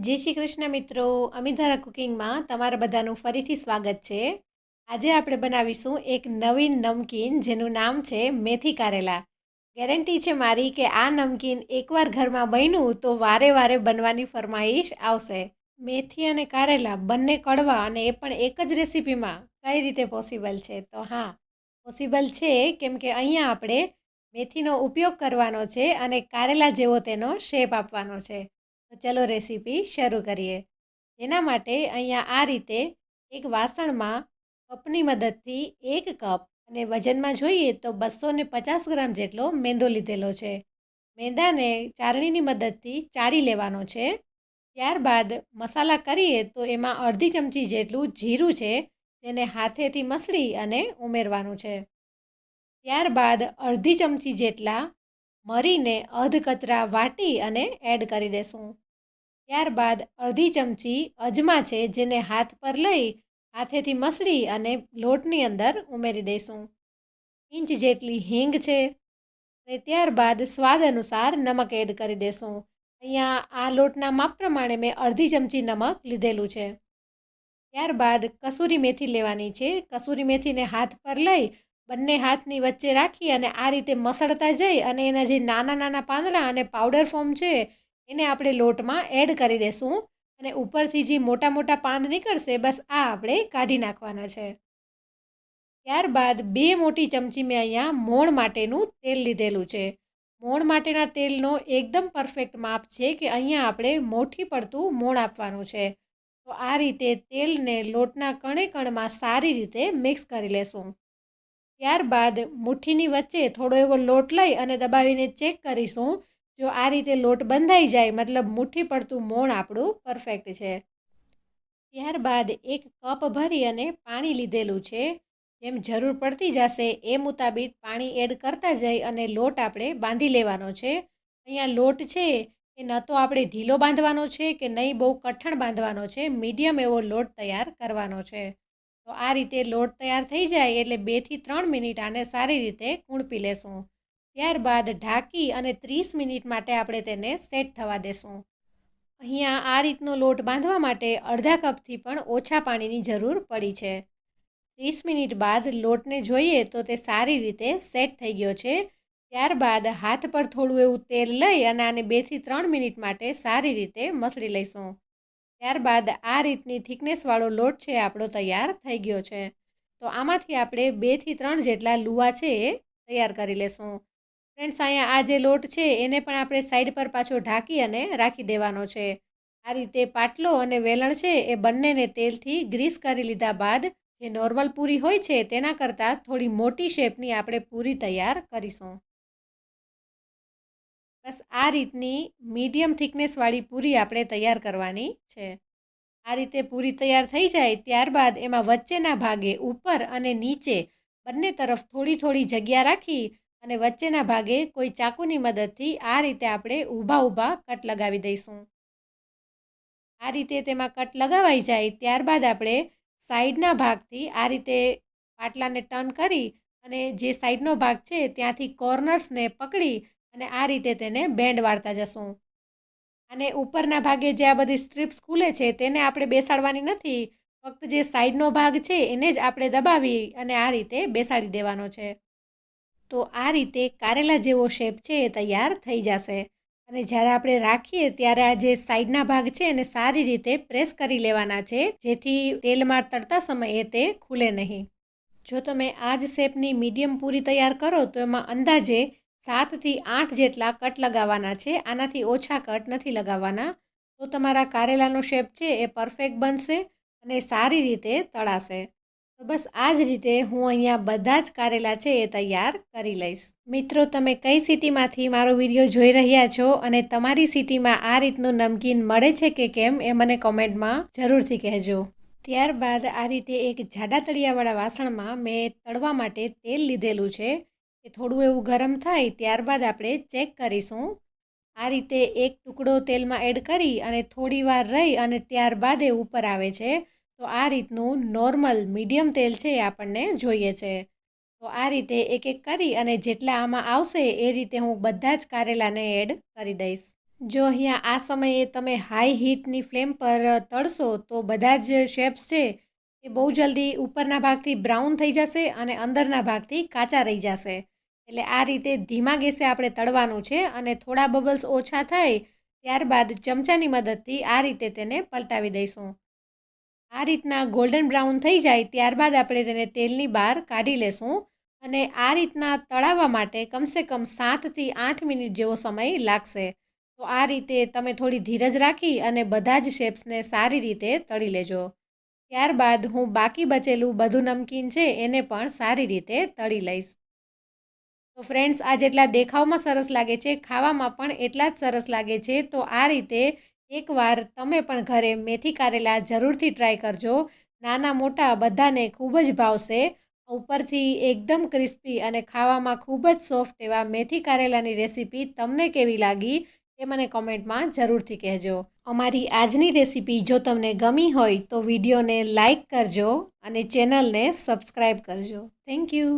જય શ્રી કૃષ્ણ મિત્રો. અમિધારા કુકિંગમાં તમારા બધાનું ફરીથી સ્વાગત છે. આજે આપણે બનાવીશું એક નવીન નમકીન જેનું નામ છે મેથી કારેલા. ગેરંટી છે મારી કે આ નમકીન એકવાર ઘરમાં બન્યું તો વારે વારે બનવાની ફરમાઈશ આવશે. મેથી અને કારેલા બંને કડવા અને એ પણ એક જ રેસીપીમાં. કઈ રીતે પોસિબલ છે? તો હા, પોસિબલ છે કેમ કે અહીંયા આપણે મેથીનો ઉપયોગ કરવાનો છે અને કારેલા જેવો તેનો શેપ આપવાનો છે. તો ચલો રેસીપી શરૂ કરીએ. એના માટે અહીંયા આ રીતે એક વાસણમાં કપની મદદથી એક કપ અને વજનમાં જોઈએ તો બસો ને પચાસ ગ્રામ જેટલો મેંદો લીધેલો છે. મેંદાને ચારણીની મદદથી ચાળી લેવાનો છે. ત્યારબાદ મસાલા કરીએ તો એમાં અડધી ચમચી જેટલું જીરું છે તેને હાથેથી મસળી અને ઉમેરવાનું છે. ત્યારબાદ અડધી ચમચી જેટલા મરીને અધ કચરા વાટી અને એડ કરી દેશું. ત્યારબાદ અડધી ચમચી અજમા છે, જેને હાથ પર લઈ હાથેથી મસળી અને લોટની અંદર ઉમેરી દઈશું ઇંચ જેટલી હિંગ છે, અને ત્યારબાદ સ્વાદ અનુસાર નમક એડ કરી દેશું. અહીંયા આ લોટના માપ પ્રમાણે મેં અડધી ચમચી નમક લીધેલું છે. ત્યારબાદ કસૂરી મેથી લેવાની છે. કસૂરી મેથીને હાથ પર લઈ બંને હાથની વચ્ચે રાખી અને આ રીતે મસળતા જઈ અને એના જે નાના નાના પાંદડા અને પાવડર ફોર્મ છે, એને આપણે લોટમાં એડ કરી દઈશું અને ઉપરથી જે મોટા મોટા પાંદ નીકળશે, બસ આ આપણે કાઢી નાખવાના છે. ત્યારબાદ બે મોટી ચમચી મેં અહીંયા મોણ માટેનું તેલ લીધેલું છે. મોણ માટેના તેલનો એકદમ પરફેક્ટ માપ છે કે અહીંયા આપણે મોઠી પડતું મોણ આપવાનું છે. તો આ રીતે તેલને લોટના કણે કણમાં સારી રીતે મિક્સ કરી લેશું. ત્યારબાદ મુઠ્ઠીની વચ્ચે થોડો એવો લોટ લઈ અને દબાવીને ચેક કરીશું. જો આ રીતે લોટ બંધાઈ જાય, મતલબ મુઠ્ઠી પડતું મોણ આપણું પરફેક્ટ છે. ત્યારબાદ એક કપ ભરી અને પાણી લીધેલું છે. જેમ જરૂર પડતી જશે એ મુતાબિક પાણી એડ કરતા જઈ અને લોટ આપણે બાંધી લેવાનો છે. અહીંયા લોટ છે એ ન તો આપણે ઢીલો બાંધવાનો છે કે નહીં બહુ કઠણ બાંધવાનો છે. મીડિયમ એવો લોટ તૈયાર કરવાનો છે. તો આ રીતે લોટ તૈયાર થઈ જાય એટલે બેથી ત્રણ મિનિટ આને સારી રીતે કૂણપી લેશું. ત્યારબાદ ઢાંકી અને ત્રીસ મિનિટ માટે આપણે તેને સેટ થવા દેશું. અહીંયા આ રીતનો લોટ બાંધવા માટે અડધા કપથી પણ ઓછા પાણીની જરૂર પડી છે. ત્રીસ મિનિટ બાદ લોટને જોઈએ તો તે સારી રીતે સેટ થઈ ગયો છે. ત્યારબાદ હાથ પર થોડું એવું તેલ લઈ અને આને બેથી ત્રણ મિનિટ માટે સારી રીતે મસળી લઈશું. ત્યારબાદ આ રીતની થિકનેસવાળો લોટ છે, આપણો તૈયાર થઈ ગયો છે. તો આમાંથી આપણે બેથી ત્રણ જેટલા લુવા છે એ તૈયાર કરી લેશું. ફ્રેન્ડ્સ, અહીંયા આ જે લોટ છે, એને પણ આપણે સાઈડ પર પાછો ઢાંકી અને રાખી દેવાનો છે. આ રીતે પાટલો અને વેલણ છે એ બંનેને તેલથી ગ્રીસ કરી લીધા બાદ જે નોર્મલ પૂરી હોય છે, તેના કરતાં થોડી મોટી શેપની આપણે પૂરી તૈયાર કરીશું. બસ આ રીતની મીડિયમ થિકનેસવાળી પૂરી આપણે તૈયાર કરવાની છે. આ રીતે પૂરી તૈયાર થઈ જાય ત્યારબાદ એમાં વચ્ચેના ભાગે ઉપર અને નીચે બંને તરફ થોડી થોડી જગ્યા રાખી અને વચ્ચેના ભાગે કોઈ ચાકુની મદદથી આ રીતે આપણે ઊભા ઊભા કટ લગાવી દઈશું. આ રીતે તેમાં કટ લગાવાઈ જાય ત્યારબાદ આપણે સાઈડના ભાગથી આ રીતે પાટલાને ટર્ન કરી અને જે સાઈડનો ભાગ છે ત્યાંથી કોર્નર્સને પકડી અને આ રીતે તેને બેન્ડ વાળતા જશું. અને ઉપરના ભાગે જે આ બધી સ્ટ્રીપ્સ ખુલે છે, તેને આપણે બેસાડવાની નથી. ફક્ત જે સાઈડનો ભાગ છે, એને જ આપણે દબાવી અને આ રીતે બેસાડી દેવાનો છે. તો આ રીતે કારેલા જેવો શેપ છે એ તૈયાર થઈ જશે. અને જ્યારે આપણે રાખીએ, ત્યારે આ જે સાઈડના ભાગ છે, એને સારી રીતે પ્રેસ કરી લેવાના છે, જેથી તેલમાં તળતા સમયે તે ખુલે નહીં. જો તમે આ જ શેપની મીડિયમ પૂરી તૈયાર કરો, તો એમાં અંદાજે સાતથી આઠ જેટલા કટ લગાવવાના છે, આનાથી ઓછા કટ નથી લગાવવાના. તો તમારા કારેલાનો શેપ છે એ પરફેક્ટ બનશે અને સારી રીતે તળાશે. તો બસ આ જ રીતે હું અહીંયા બધા જ કારેલા છે એ તૈયાર કરી લઈશ. મિત્રો, તમે કઈ સિટીમાંથી મારો વીડિયો જોઈ રહ્યા છો અને તમારી સિટીમાં આ રીતનું નમકીન મળે છે કે કેમ એ મને કોમેન્ટમાં જરૂરથી કહેજો. ત્યારબાદ આ રીતે એક જાડા તળિયાવાળા વાસણમાં મેં તળવા માટે તેલ લીધેલું છે. એ થોડું એવું ગરમ થાય ત્યારબાદ આપણે ચેક કરીશું. આ રીતે એક ટુકડો તેલમાં એડ કરી અને થોડી વાર રહી અને ત્યારબાદ એ ઉપર આવે છે. તો આ રીતનું નોર્મલ મીડિયમ તેલ છે એ આપણને જોઈએ છે. તો આ રીતે એક એક કરી અને જેટલા આમાં આવશે એ રીતે હું બધા જ કારેલાને એડ કરી દઈશ. જો અહીંયા આ સમયે તમે હાઈ હીટની ફ્લેમ પર તળશો તો બધા જ શેપ્સ છે એ બહુ જલ્દી ઉપરના ભાગથી બ્રાઉન થઈ જશે અને અંદરના ભાગથી કાચા રહી જશે. એટલે આ રીતે ધીમા ગેસે આપણે તળવાનું છે અને થોડા બબલ્સ ઓછા થાય ત્યારબાદ ચમચાની મદદથી આ રીતે તેને પલટાવી દઈશું. આ રીતના ગોલ્ડન બ્રાઉન થઈ જાય ત્યારબાદ આપણે તેને તેલની બહાર કાઢી લેશું અને આ રીતના તળાવવા માટે કમસે કમ સાતથી આઠ મિનિટ જેવો સમય લાગશે. તો આ રીતે તમે થોડી ધીરજ રાખી અને બધા જ શેપ્સને સારી રીતે તળી લેજો. ત્યારબાદ હું બાકી બચેલું બધું નમકીન છે એને પણ સારી રીતે તળી લઈશ. તો ફ્રેન્ડ્સ, આ જેટલા દેખાવમાં સરસ લાગે છે, ખાવામાં પણ એટલા જ સરસ લાગે છે, તો આ રીતે એકવાર તમે પણ ઘરે મેથી કારેલા જરૂરથી ટ્રાય કરજો. નાના મોટા બધાને ખૂબ જ ભાવશે. ઉપરથી એકદમ ક્રિસ્પી અને ખાવામાં ખૂબ જ સોફ્ટ એવા મેથી કારેલાની રેસીપી તમને કેવી લાગી? એ મને કોમેન્ટમાં જરૂરથી કહેજો. અમારી આજની રેસીપી જો તમને ગમી હોય તો વિડીયોને લાઇક કરજો અને ચેનલને સબસ્ક્રાઈબ કરજો. Thank you.